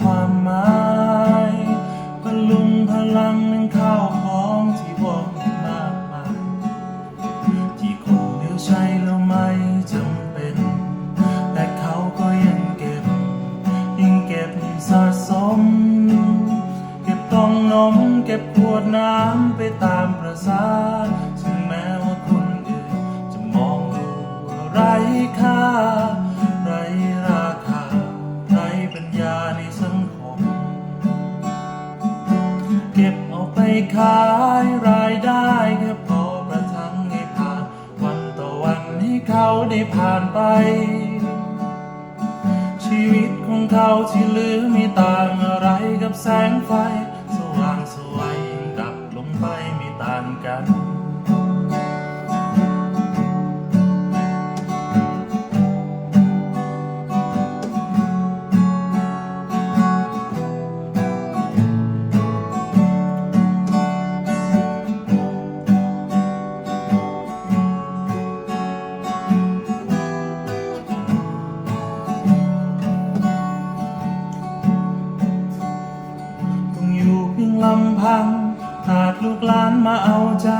ความหมายพลุงพลังหนึ่งข้าวของที่ว่องมากมายที่คงเหลือใช้แล้วไม่จำเป็น แต่เขาก็ยังเก็บ ยิ่งเก็บยิ่งสะสม เก็บกล่องนมเก็บขวดน้ำไปตามประสา ขายรายได้แค่พอประทังให้ผ่าน วันต่อวันให้เขาได้ผ่านไป ชีวิตของเขาที่เหลือไม่ต่างอะไรกับแสงไฟ สว่างสวยดับลงไป ลำพังขาดลูกหลานมาเอาใจ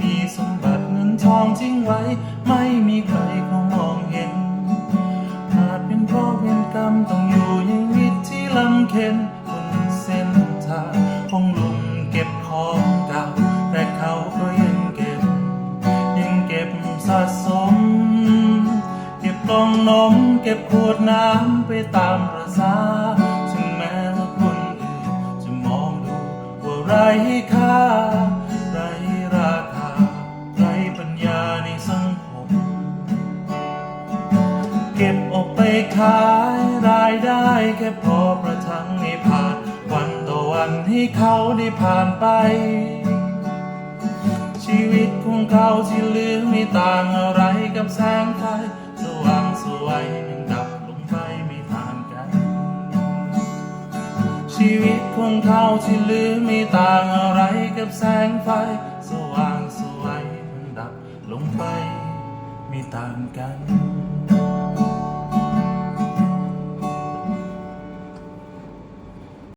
มีสมบัติเงินทองทิ้งไว้ ไม่มีใครเขามองเห็นอาจเป็นเพราะเวรกรรมต้องอยู่อยังมิดที่ลำเค็นบนเส้นทางของลุงเก็บของเก่าแต่เขาก็ยังเก็บ ยังเก็บสะสม เก็บกล่องนมเก็บขวดน้ำไปตามประสา ไร้ค่าไร้ราคาไร้ปัญญาในสังคม เก็บออกไปขายรายได้แค่พอประทังให้ผ่าน วันต่อวันให้เขาได้ผ่านไป ชีวิตของเขาที่เหลือไม่ต่างอะไรกับแสงไฟสว่างสวย ชีวิตของเขาที่เหลือไม่ต่างอะไรกับแสงไฟ สว่างสวยมันดับลงไปไม่ต่างกัน